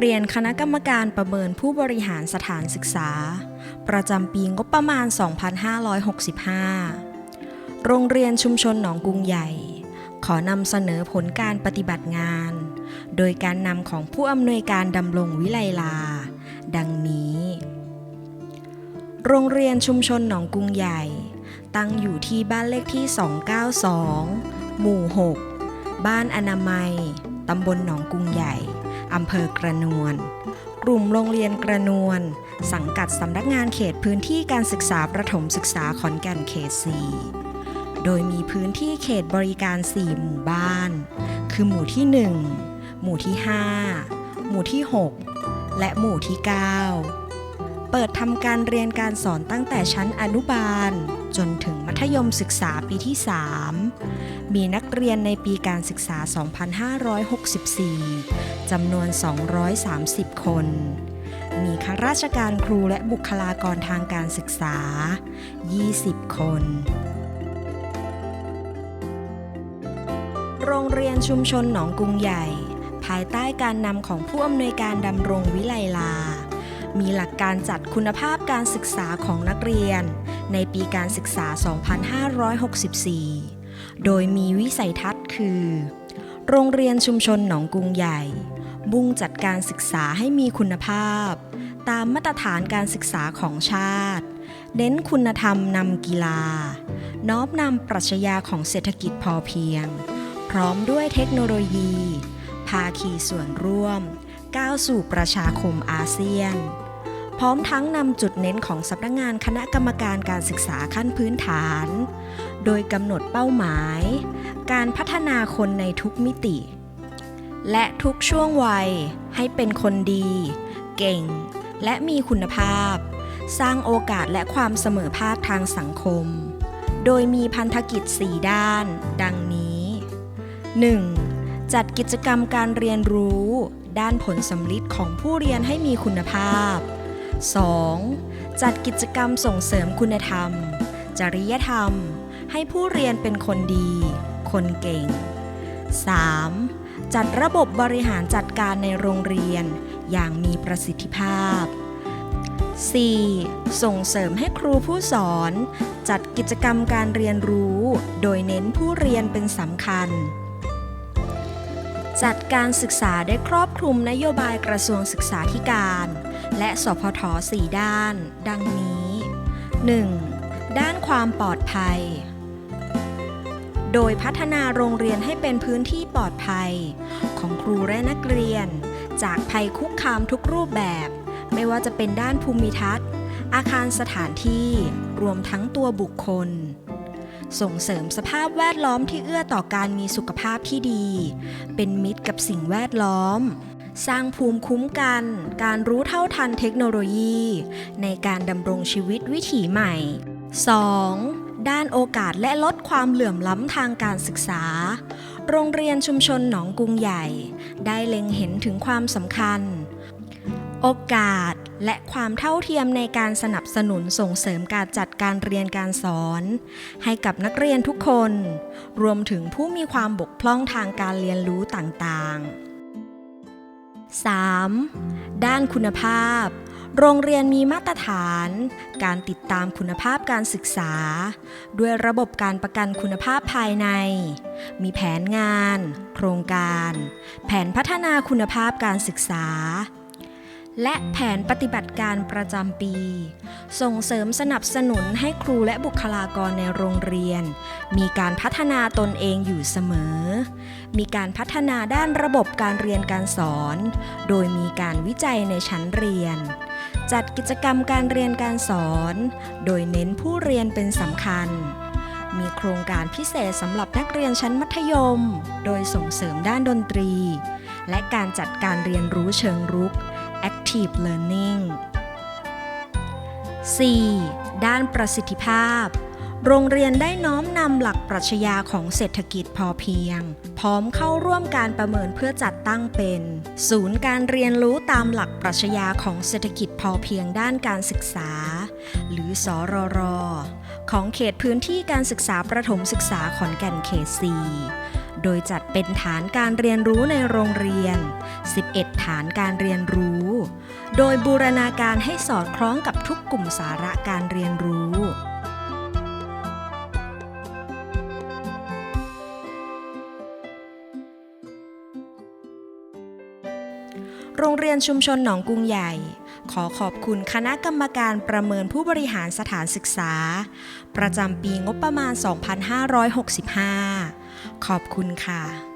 เรียนคณะกรรมการประเมินผู้บริหารสถานศึกษา ประจำปีงบประมาณ 2565 โรงเรียนชุมชนหนองกรุงใหญ่ ขอนำเสนอผลการปฏิบัติงาน โดยการนำของผู้อำนวยการดำรงวิไลลา ดังนี้ โรงเรียนชุมชนหนองกรุงใหญ่ ตั้งอยู่ที่บ้านเลขที่ 292 หมู่ 6 บ้านอนามัย ตำบลหนองกรุงใหญ่ อำเภอกระนวล กลุ่มโรงเรียนกระนวล สังกัดสำนักงานเขตพื้นที่การศึกษาประถมศึกษาขอนแก่นเขต 4 โดยมีพื้นที่เขตบริการ 4 หมู่บ้าน คือหมู่ที่ 1 หมู่ที่ 5 หมู่ที่ 6 และหมู่ที่ 9 เปิดทำการเรียนการสอนตั้งแต่ชั้นอนุบาล จนถึงมัธยมศึกษาปีที่ 3 มีนักเรียนในปีการศึกษา 2564 จำนวน 230 คน มีข้าราชการครูและบุคลากรทางการศึกษา 20 คนโรงเรียนชุมชนหนองกรุงใหญ่ ภายใต้การนำของผู้อำนวยการดำรงวิไลลา มีหลักการจัดคุณภาพการศึกษาของนักเรียน ในปีการศึกษา 2564 โดยมีวิสัยทัศน์คือ โรงเรียนชุมชนหนองกรุงใหญ่มุ่งจัดการศึกษาให้มีคุณภาพ ตามมาตรฐานการศึกษาของชาติ เน้นคุณธรรมนำกีฬา น้อมนำปรัชญาของเศรษฐกิจพอเพียง พร้อมด้วยเทคโนโลยี ภาคีส่วนร่วมก้าวสู่ประชาคมอาเซียน พร้อมทั้งนำจุดเน้นของสำนักงานคณะกรรมการการศึกษาขั้นพื้นฐาน โดยกำหนดเป้าหมาย การพัฒนาคนในทุกมิติ และทุกช่วงวัยให้เป็นคนดี เก่ง และมีคุณภาพ สร้างโอกาสและความเสมอภาคทางสังคม โดยมีพันธกิจ 4 ด้าน ดังนี้ 1. จัดกิจกรรมการเรียนรู้ด้านผลสำลิดของผู้เรียนให้มีคุณภาพ 2. จัดกิจกรรมส่งเสริมคุณธรรม จริยธรรม ให้ผู้เรียนเป็นคนดี คนเก่ง 3. จัดระบบบริหารจัดการในโรงเรียน อย่างมีประสิทธิภาพ 4. ส่งเสริมให้ครูผู้สอน จัดกิจกรรมการเรียนรู้ โดยเน้นผู้เรียนเป็นสำคัญ จัดการศึกษาได้ครอบคลุมนโยบายกระทรวงศึกษาธิการ และสพท4ด้าน ดังนี้ 1. ด้านความปลอดภัย โดยพัฒนาโรงเรียนให้เป็นพื้นที่ปลอดภัย ของครูและนักเรียน จากภัยคุกคามทุกรูปแบบ ไม่ว่าจะเป็นด้านภูมิทัศน์ อาคารสถานที่รวมทั้งตัวบุคคลส่งเสริมสภาพแวดล้อมที่เอื้อต่อการมีสุขภาพที่ดี เป็นมิตรกับสิ่งแวดล้อม สร้างภูมิคุ้มกัน การรู้เท่าทันเทคโนโลยี ในการดำรงชีวิตวิถีใหม่ 2. ด้านโอกาสและลดความเหลื่อมล้ำทางการศึกษา โรงเรียนชุมชนหนองกรุงใหญ่ ได้เล็งเห็นถึงความสำคัญ โอกาสและความเท่าเทียมในการสนับสนุนส่งเสริมการจัดการเรียนการสอน ให้กับนักเรียนทุกคน รวมถึงผู้มีความบกพร่องทางการเรียนรู้ต่างๆ 3. ด้านคุณภาพ โรงเรียนมีมาตรฐาน การติดตามคุณภาพการศึกษา ด้วยระบบการประกันคุณภาพภายใน มีแผนงาน โครงการ แผนพัฒนาคุณภาพการศึกษา และแผนปฏิบัติการประจำปี ส่งเสริมสนับสนุนให้ครูและบุคลากรในโรงเรียน มีการพัฒนาตนเองอยู่เสมอ มีการพัฒนาด้านระบบการเรียนการสอน โดยมีการวิจัยในชั้นเรียน จัดกิจกรรมการเรียนการสอน โดยเน้นผู้เรียนเป็นสำคัญ มีโครงการพิเศษสำหรับนักเรียนชั้นมัธยม โดยส่งเสริมด้านดนตรี และการจัดการเรียนรู้เชิงรุก Active Learning 4. ด้านประสิทธิภาพ โรงเรียนได้น้อมนำหลักปรัชญาของเศรษฐกิจพอเพียง พร้อมเข้าร่วมการประเมินเพื่อจัดตั้งเป็น ศูนย์การเรียนรู้ตามหลักปรัชญาของเศรษฐกิจพอเพียงด้านการศึกษา หรือสอรรของเขตพื้นที่การศึกษาประถมศึกษาขอนแก่นเขต 4 โดยจัดเป็นฐานการเรียนรู้ในโรงเรียน 11 ฐานการเรียนรู้ โดยบูรณาการให้สอดคล้องกับทุกกลุ่มสาระการเรียนรู้ โรงเรียนชุมชนหนองกรุงใหญ่ ขอขอบคุณคณะกรรมการประเมินผู้บริหารสถานศึกษา ประจำปีงบประมาณ 2565 ขอบคุณค่ะ